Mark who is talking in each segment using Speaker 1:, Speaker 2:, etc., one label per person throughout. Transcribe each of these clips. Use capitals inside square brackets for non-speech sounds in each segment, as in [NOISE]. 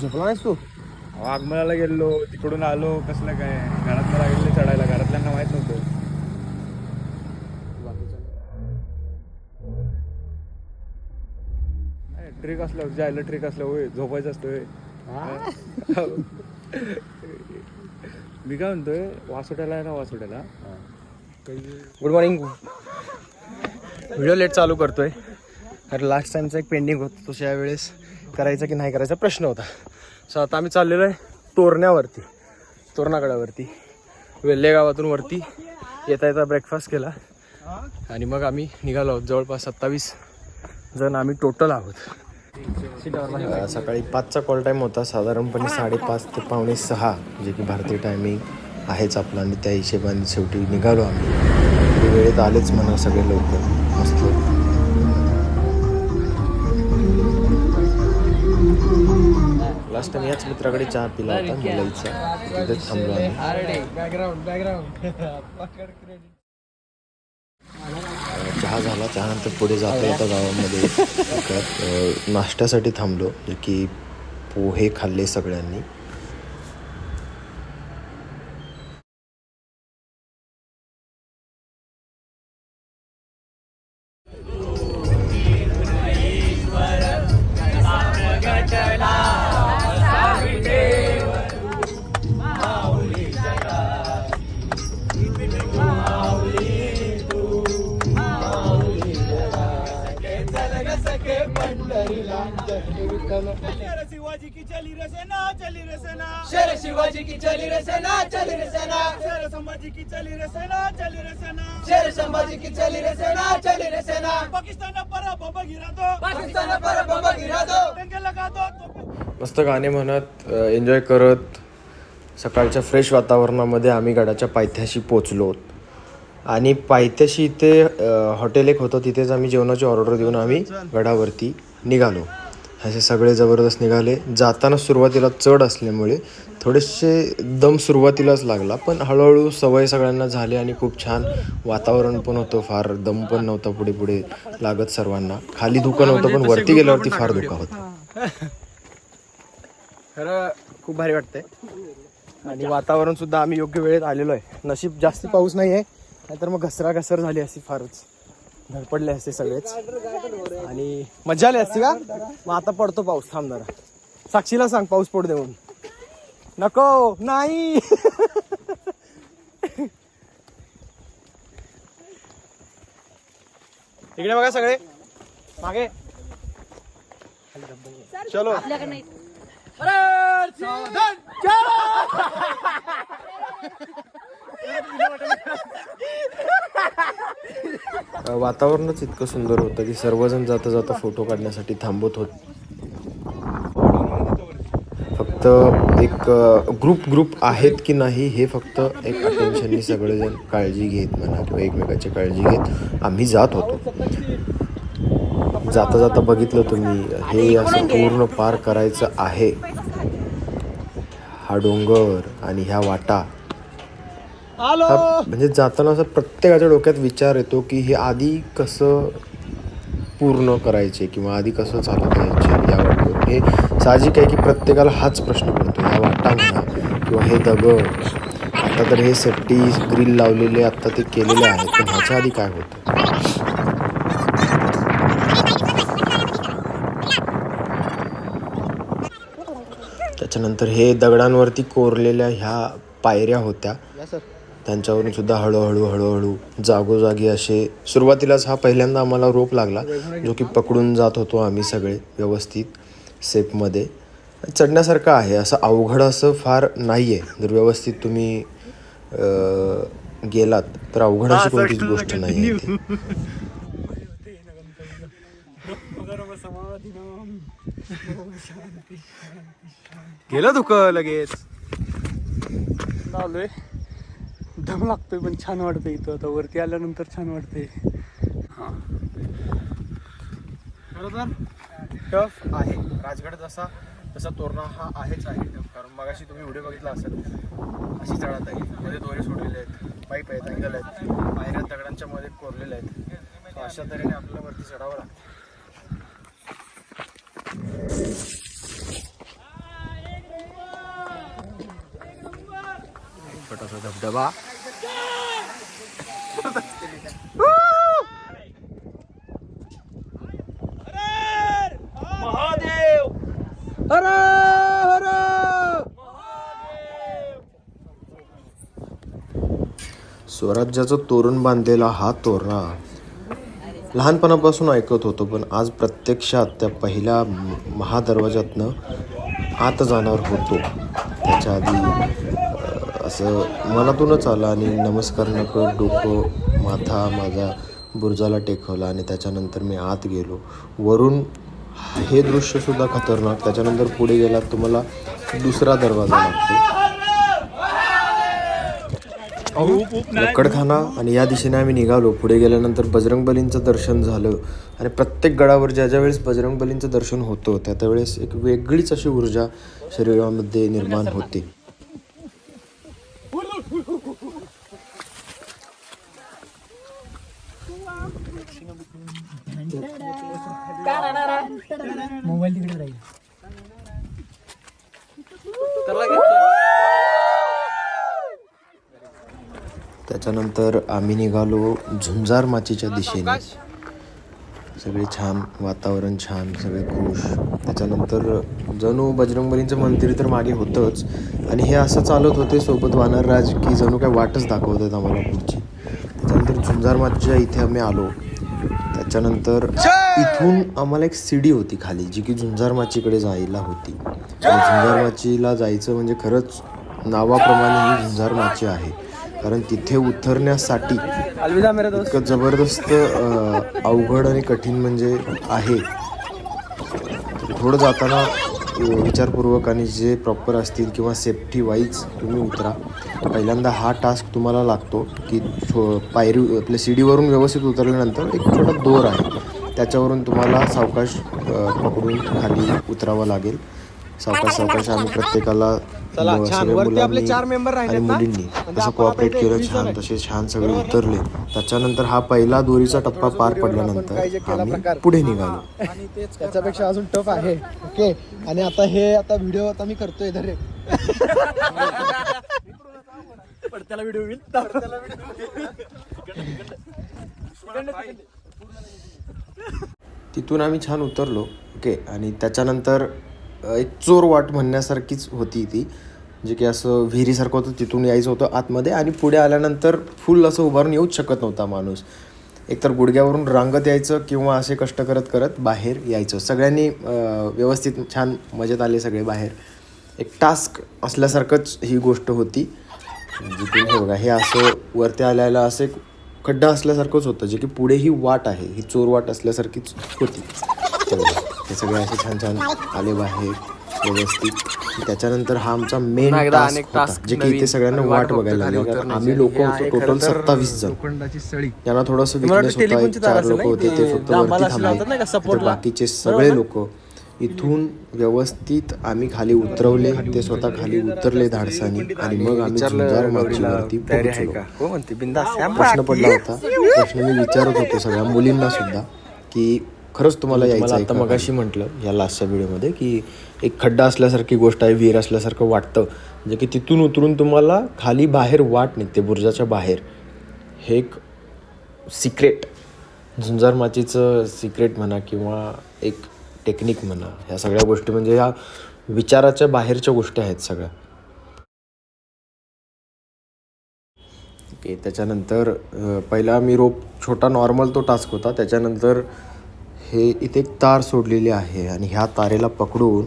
Speaker 1: झोपला नाहीस तू?
Speaker 2: वाघमळाला गेलो तिकडून आलो कसलं काय? घरात मला गेले चढायला घरातल्यांना माहीत नव्हतं. ट्रिक असलं जायला ट्रिक असलं होय झोपायचं असतं होय. मी काय म्हणतोय वासोट्याला आहे ना वासोट्याला.
Speaker 1: गुड मॉर्निंग व्हिडिओ लेट चालू करतोय. कारण लास्ट टाइमचा एक पेंडिंग होतं तो वेळेस करायचा की नाही करायचा प्रश्न होता. सो आता आम्ही चाललेलो आहे तोरण्यावरती तोरणागडावरती वेल्हे गावातून वरती येता येता ब्रेकफास्ट केला. आणि मग आम्ही निघालो आहोत जवळपास सत्तावीस जण. आम्ही टोटल आहोत. सकाळी पाचचा कॉल टाईम होता. साधारणपणे साडेपाच ते पावणे सहा जे की भारतीय टायमिंग आहेच आपला. आणि त्या हिशेबाने शेवटी निघालो आम्ही. वेळेत आलेच म्हणा सगळे लवकर. मस्त. लास्ट टाइम याच मित्राकडे चहा पिला होता मुलाईचा. तिथेच थांबलो आम्ही. चहा झाला त्यानंतर पुढे जाता येता गावामध्ये. [LAUGHS] नाश्त्यासाठी थांबलो जे की पोहे खाल्ले सगळ्यांनी.
Speaker 3: सेना।
Speaker 4: शेर शिवाजी की चली रे सेना चली रे सेना।
Speaker 3: शेर संभाजी की चली रे सेना चली रे सेना।
Speaker 4: शेर संभाजी की चली रे सेना चली रे सेना।
Speaker 3: पाकिस्तान पर बम गिरा दो।
Speaker 4: पाकिस्तान पर बम गिरा दो।
Speaker 3: दंगे लगा दो।
Speaker 1: मस्त गाणे म्हणत एन्जॉय करत सकाळच्या फ्रेश वातावरणामध्ये आम्ही गडाच्या पायथ्याशी पोचलो. आणि पायथ्याशी इथे हॉटेल एक होतं तिथेच आम्ही जेवणाची ऑर्डर देऊन आम्ही गडावरती निघालो. असे सगळे जबरदस्त निघाले. जाताना सुरुवातीला चढ असल्यामुळे थोडेसे दम सुरुवातीलाच लागला पण हळूहळू सवय सगळ्यांना झाली आणि खूप छान वातावरण पण होतं. फार दम पण नव्हता पुढे पुढे लागत सर्वांना. खाली धुकं नव्हतं पण वरती गेल्यावरती फार धुका होता. खरं खूप भारी वाटतंय. आणि वातावरण सुद्धा आम्ही योग्य वेळेत आलेलो आहे. नशीब जास्त पाऊस नाही आहे नाहीतर मग घसरा घसर झाली असती फारच. धडपडले असते सगळेच. आणि मजा आली असती का? मग आता पडतो पाऊस थांब जरा. साक्षीला सांग पाऊस पडू देऊन नको नाही. इकडे बघा सगळे. मागे. चलो. वातावरणच इतकं सुंदर होतं की सर्वजण जाता जाता फोटो काढण्यासाठी थांबत होत. फक्त एक ग्रुप ग्रुप आहेत की नाही हे फक्त एक अटेन्शननी सगळेजण काळजी घेत म्हणा किंवा एकमेकाची काळजी घेत आम्ही जात होतो. जाता जाता बघितलं तुम्ही हे असं पूर्ण पार करायचं आहे. हा डोंगर आणि ह्या वाटा म्हणजे जाताना असं प्रत्येकाच्या डोक्यात विचार येतो की हे आधी कसं पूर्ण करायचे किंवा आधी कसं चालत यायचे या वाटेवर हे साहजिक आहे की प्रत्येकाला हाच प्रश्न पडतो ह्या वाटा म्हणा किंवा हे दगड. आता तर हे सेफ्टी ग्रिल लावलेले आता ते केलेले आहेत पण ह्याच्या आधी काय होतं? त्याच्यानंतर हे दगडांवरती कोरलेल्या ह्या पायऱ्या होत्या. त्यांच्यावरून सुद्धा हळूहळू हळूहळू जागोजागी असे सुरुवातीलाच हा पहिल्यांदा आम्हाला रोप लागला जो की पकडून जात होतो आम्ही सगळे व्यवस्थित सेफमध्ये. चढण्यासारखं आहे असं अवघड असं फार नाही आहे जर व्यवस्थित तुम्ही गेलात तर अवघड अशी कोणतीच गोष्ट नाही आहे. गेलं दुख लगेच.
Speaker 2: दम लागतोय पण छान वाटतंय इथं. आता वरती आल्यानंतर छान वाटतंय.
Speaker 1: हां. बरोबर टफ आहे. राजगड जसा तसा तोरणा हा आहेच आहे. कारण मगाशी तुम्ही व्हिडिओ बघितला असेल अशी चढत आहे मध्ये दोरे सोडलेले आहेत पाईप आहेत अँगल आहेत बाहेर दगडांच्या मध्ये कोरलेले आहेत. अशा तऱ्हेने आपल्याला वरती चढावं लागतं. छोटासा धबधबा. स्वराज्याचं तोरण बांधलेला हा तोरणा लहानपणापासून ऐकत होतो पण आज प्रत्यक्षात त्या पहिल्या महादरवाज्यातनं आत जाणार होतो. त्याच्या आधी असं मनातूनच आलं आणि नमस्कार नकळत डोकं माथा माझा बुरजाला टेकवला आणि त्याच्यानंतर मी आत गेलो. वरून हे दृश्यसुद्धा खतरनाक त्याच्यानंतर पुढे गेलात तुम्हाला दुसरा दरवाजा लागतो. लक्कडखाना आणि या दिशेने आम्ही निघालो. पुढे गेल्यानंतर बजरंगबलींचं दर्शन झालं. आणि प्रत्येक गडावर ज्या ज्या वेळेस बजरंगबलींचं दर्शन होतं त्या त्यावेळेस एक वेगळीच अशी ऊर्जा शरीरामध्ये निर्माण होते. त्याच्यानंतर आम्ही निघालो झुंजार माचीच्या दिशेने. सगळे छान वातावरण छान सगळे खुश. त्याच्यानंतर जणू बजरंगबलींचं मंदिर तर मागे होतंच. आणि हे असं चालत होते सोबत वानरराज की जणू काय वाटच दाखवत आहेत आम्हाला पुढची. त्याच्यानंतर झुंजार माचीच्या इथे आम्ही आलो. त्याच्यानंतर इथून आम्हाला एक सीडी होती खाली जी की झुंजार माचीकडे जायला होती. झुंजार माचीला जायचं म्हणजे खरंच नावाप्रमाणे ही झुंजार माची आहे. कारण तिथे उतरण्यासाठी इतकं जबरदस्त अवघड आणि कठीण म्हणजे आहे. थोडं जाताना विचारपूर्वक आणि जे प्रॉपर असतील किंवा सेफ्टी वाईज तुम्ही उतरा. पहिल्यांदा हा टास्क तुम्हाला लागतो की छो पायरी आपल्या सीडीवरून व्यवस्थित उतरल्यानंतर एक छोटा दोर आहे. त्याच्यावरून तुम्हाला सावकाश पकडून खाली उतरावं लागेल. सावकाश सावकाश आम्ही प्रत्येकाला
Speaker 2: चला, छान. वरती आपले चार
Speaker 1: आणि
Speaker 2: ना?
Speaker 1: मुलींनी
Speaker 2: म्हणजे
Speaker 1: तसं कोऑपरेट
Speaker 2: इथे
Speaker 1: केलं छान. तसे छान सगळे उतरले. त्याच्यानंतर हा पहिला दोरीचा टप्पा पार पडल्यानंतर आम्ही पुढे निघालो. त्याच्यापेक्षा अजून टफ आहे. ओके? आणि आता हे आता व्हिडिओ आता मी करतोय धरे
Speaker 2: पडत्याला व्हिडिओ होईल
Speaker 1: तिथून आम्ही छान उतरलो ओके? आणि त्याच्यानंतर एक चोर वाट म्हणण्यासारखीच होती ती. जे की असं विहिरीसारखं होतं तिथून यायचं होतं आतमध्ये आणि पुढे आल्यानंतर फुल असं उभारून येऊच शकत नव्हता माणूस. एकतर गुडघ्यावरून रांगत यायचं किंवा असे कष्ट करत करत बाहेर यायचं. सगळ्यांनी व्यवस्थित छान मजेत आले सगळे बाहेर. एक टास्क असल्यासारखंच ही गोष्ट होती. जिथून हे बघा हे असं वरती आल्याला असं एक खड्डा असल्यासारखंच होतं जे की पुढे ही वाट आहे. ही चोर वाट असल्यासारखीच होती. हे सगळे असे छान छान आले बाहेर व्यवस्थित. त्याच्यानंतर हा आमचा मेन टास्क होता जे की इथे सगळ्यांना वाट बघायला लागली. कारण. आम्ही लोक
Speaker 2: हे
Speaker 1: होतो टोटल सत्तावीस जण.
Speaker 2: लोखंडाची सळी.
Speaker 1: यांना थोडंसं विकनेस होता एक चार लोक? होते ते फक्त वरती थांबले
Speaker 2: का
Speaker 1: तर
Speaker 2: सपोर्टला?
Speaker 1: बाकीचे सगळे लोक इथून व्यवस्थित आम्ही खाली उतरवले. ते स्वतः खाली उतरले धाडसानी आणि मग आम्ही झुंजार
Speaker 2: हो
Speaker 1: प्रश्न पडला होता. प्रश्न मी विचारत होतो सगळ्या मुलींना सुद्धा की खरंच तुम्हाला यायचं आता मगाशी म्हटलं. या लास्टच्या व्हिडिओमध्ये की एक खड्डा असल्यासारखी गोष्ट आहे विहीर असल्यासारखं वाटतं. म्हणजे की तिथून उतरून तुम्हाला खाली बाहेर वाट निघते बुर्जाच्या बाहेर. हे एक सिक्रेट झुंजार माचीचं सिक्रेट म्हणा किंवा एक टेक्निक म्हणा ह्या सगळ्या गोष्टी म्हणजे ह्या विचाराच्या बाहेरच्या गोष्टी आहेत सगळ्या. ओके त्याच्यानंतर पहिला मी रोप छोटा नॉर्मल तो टास्क होता. त्याच्यानंतर हे इथे एक तार सोडलेली आहे आणि ह्या तारेला पकडून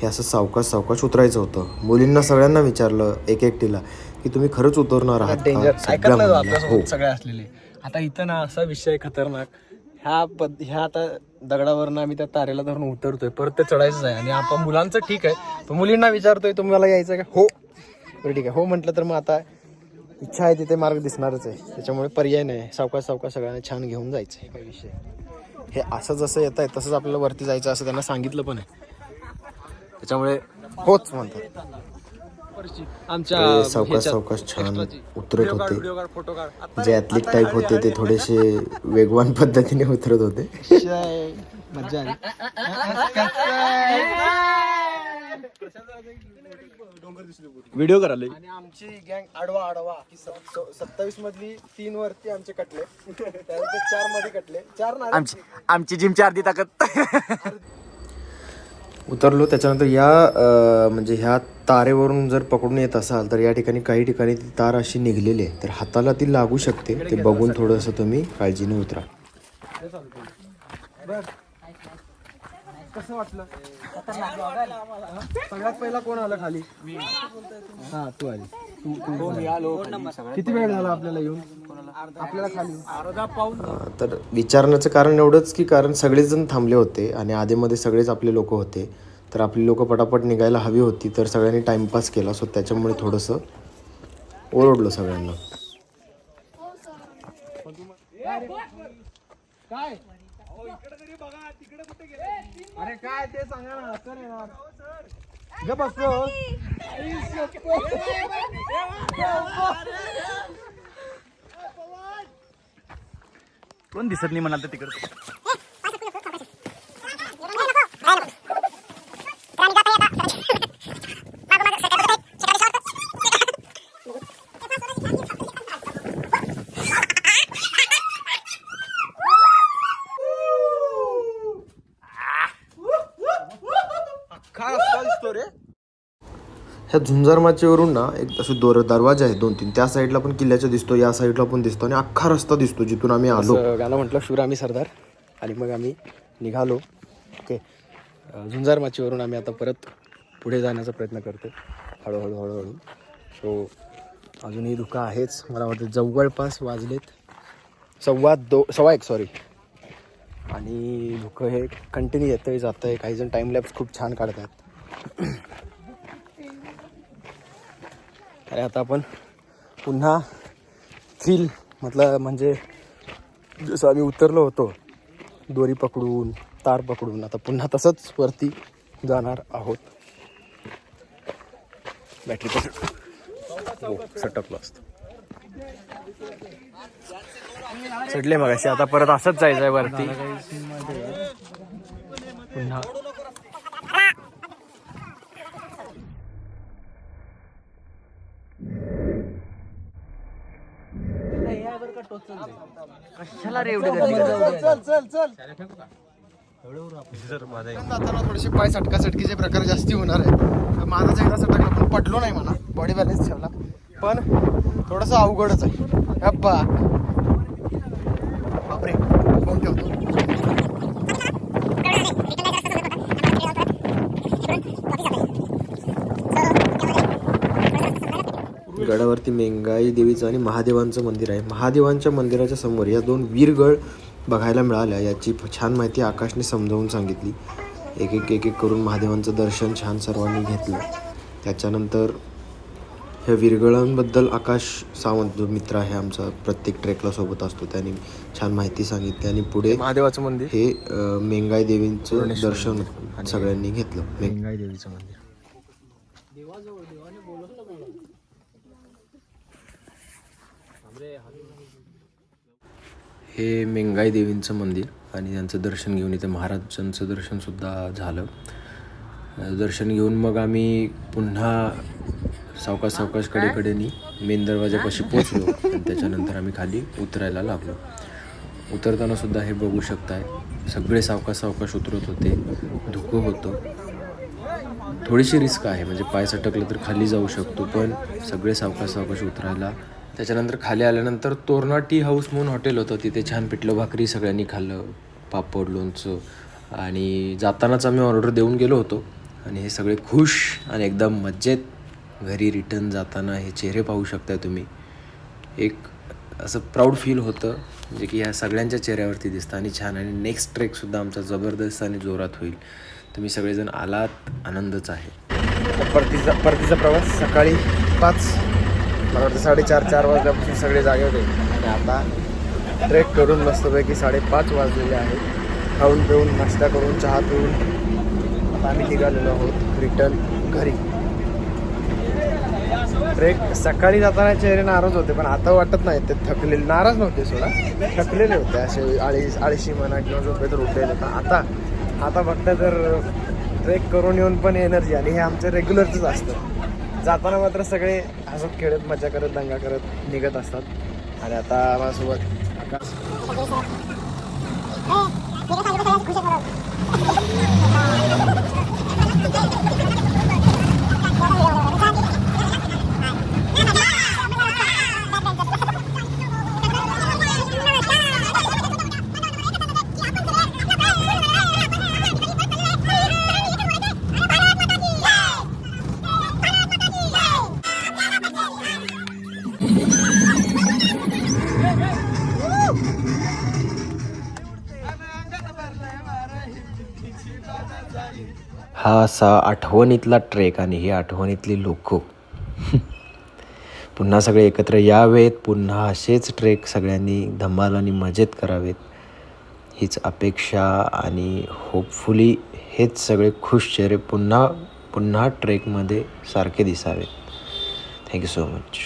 Speaker 1: हे असं सावकाश सावकाश उतरायचं होतं. मुलींना सगळ्यांना विचारलं एक एकटीला की तुम्ही खरंच उतरणार आहात हो.
Speaker 2: सगळे असलेले. आता इथं ना असा विषय खतरनाक. ह्या पद ह्या आता दगडावरनं आम्ही त्या तारेला धरून उतरतोय. परत ते चढायचंच आहे. आणि आपण मुलांचं ठीक आहे. पण मुलींना विचारतोय तुम्हाला यायचं का? हो. बरं ठीक आहे. हो म्हटलं तर मग आता इच्छा आहे तिथे मार्ग दिसणारच आहे. त्याच्यामुळे पर्याय नाही. सावकाश सावकाश सगळ्यांना छान घेऊन जायचं आहे काही विषय हे असं जसं येत आहे तसंच आपल्याला वरती जायचं असं त्यांना सांगितलं पण आहे. त्याच्यामुळे होच म्हणतात. आमच्या
Speaker 1: सावकाश सावकाश छान. उतरत होते. जे ॲथलिक टाईप होते ते थोडेसे वेगवान पद्धतीने उतरत होते. [LAUGHS]
Speaker 2: मजा आली. [LAUGHS] व्हिडिओ करायला.
Speaker 1: आणि आमची गँग आडवा आडवा ही सत्तावीस मधली तीन वरती आमचे कटले. त्यानंतर चारमध्ये कटले. चार नाही.
Speaker 2: आमची आमची जिमची अर्धी ताकद. [LAUGHS]
Speaker 1: उतरलो. त्याच्यानंतर या म्हणजे ह्या तारेवरून जर पकडून येत असाल तर या ठिकाणी काही ठिकाणी ती तार अशी निघलेली आहे. तर हाताला ती लागू शकते. ते बघून थोडंसं तुम्ही काळजीने उतरा.
Speaker 2: कसं वाटलं? सगळ्यात पहिला कोण आलं खाली? हा तू आली. तू तू मी आलो किती वेळ झाला आपल्याला येऊन? आपल्याला खाली
Speaker 1: तर विचारण्याचं कारण एवढंच की कारण सगळेच जण थांबले होते आणि आधीमध्ये सगळेच आपले लोक होते. तर आपली लोक पटापट निघायला हवी होती तर सगळ्यांनी टाइमपास केला. सो त्याच्यामुळे थोडंसं ओरडलो सगळ्यांना.
Speaker 2: काय? अरे काय ते सांगा ना सर येणार बसलो कोण दिसत नाही म्हणाल तर तिकडे.
Speaker 1: त्या झुंजारमाचेवरून ना एक असे दोर दरवाजे आहेत दोन तीन. त्या साईडला पण किल्ल्याच्या दिसतो या साईडला पण दिसतो आणि अख्खा रस्ता दिसतो जिथून आम्ही आलो. गाणं म्हटलं शिवरामी सरदार. आणि मग आम्ही निघालो. ओके. झुंजारमाचीवरून आम्ही आता परत पुढे जाण्याचा प्रयत्न करतो हळूहळू हळूहळू. सो अजूनही धुका आहेच. मला वाटतं जवळपास वाजलेत सव्वा दो सव्वा एक सॉरी आणि धुकं हे कंटिन्यू येतंय जातं काही जण टाईम लॅप्स खूप छान काढतात अरे आता आपण पुन्हा थ्रिल म्हटलं म्हणजे जसं आम्ही उतरलो होतो दोरी पकडून तार पकडून आता पुन्हा तसंच वरती जाणार आहोत. बॅटरी पकड. हो सटकलो असतो. चढले मग आता परत असंच जायचं आहे वरती. पुन्हा जाताना थोडेसे पाय सटका सटकीचे प्रकार जास्ती होणार आहे माझाच एकदा सटकला पण पडलो नाही मला बॉडी बॅलन्स ठेवला. पण थोडंसं अवघडच आहे. अप्पा गडावरती मेंगाई देवीचं आणि महादेवांचं मंदिर आहे. महादेवांच्या मंदिराच्या समोर या दोन वीरगळ बघायला मिळाल्या याची छान माहिती आकाशने समजावून सांगितली. एक एक एक एक करून महादेवांचं दर्शन छान सर्वांनी घेतलं. त्याच्यानंतर ह्या विरगळांबद्दल आकाश सावंत जो मित्र आहे आमचा प्रत्येक ट्रेकला सोबत असतो. त्याने छान माहिती सांगितली आणि पुढे
Speaker 2: महादेवाचं मंदिर.
Speaker 1: हे मेंगाई देवींचं दर्शन सगळ्यांनी घेतलं. मेंग-
Speaker 2: गंगाई देवीचं मंदिर.
Speaker 1: हे मेंगाई देवींचं मंदिर आणि त्यांचं दर्शन घेऊन इथे महाराजांचं दर्शनसुद्धा झालं. दर्शन घेऊन मग आम्ही पुन्हा सावकाश सावकाश कडेकडेनी मेन दरवाजापाशी पोचलो आणि त्याच्यानंतर आम्ही खाली उतरायला लागलो. उतरताना सुद्धा हे बघू शकताय सगळे सावकाश सावकाश उतरत होते धुकं होतं. थोडीशी रिस्क आहे म्हणजे पाय सटकलं तर खाली जाऊ शकतो पण सगळे सावकाश सावकाश उतरायला त्याच्यानंतर खाली आल्यानंतर तोरणा टी हाऊस म्हणून हॉटेल होतं. तिथे छान पिठलं भाकरी सगळ्यांनी खाल्लं पापड लोणचं आणि जातानाच आम्ही ऑर्डर देऊन गेलो होतो. आणि हे सगळे खुश आणि एकदम मज्जेत घरी रिटर्न जाताना हे चेहरे पाहू शकता तुम्ही. एक असं प्राऊड फील होतं जे की ह्या सगळ्यांच्या चेहऱ्यावरती दिसतं आणि छान. आणि नेक्स्ट ट्रेकसुद्धा आमचा जबरदस्त आणि जोरात होईल. तुम्ही सगळेजण आलात आनंदच आहे. परतीचा परतीचा प्रवास सकाळी पाच. मला वाटतं साडेचार चार वाजल्यापासून सगळे जागे होते. आणि आता ट्रेक करून मस्तपैकी साडेपाच वाजलेले आहेत. खाऊन पिऊन नाश्ता करून चहा पिऊन. आता आम्ही निघालेलो आहोत रिटर्न घरी. ट्रेक सकाळी जाताना चेहरे नाराज होते पण आता वाटत नाही. ते थकलेले नाराज नव्हते सोडा. थकलेले होते असे आळी अळशी म्हणा किंवा झोपेत उठलेले पण आता आता फक्त जर
Speaker 2: ट्रेक करून येऊन पण एनर्जी आणि हे आमचं रेग्युलरचंच असतं. जाताना मात्र सगळे हसत खेळत मजा करत दंगा करत निघत असतात. आणि आता माझ्यासोबत आकाश.
Speaker 1: हा असा आठवणीतला ट्रेक आणि ही आठवणीतली लोक. पुन्हा सगळे एकत्र यावेत पुन्हा असेच ट्रेक सगळ्यांनी धमाल आणि मजेत करावेत. हीच अपेक्षा आणि होपफुली हेच सगळे खुश चेहरे पुन्हा पुन्हा ट्रेकमध्ये सारखे दिसावेत. Thank you so much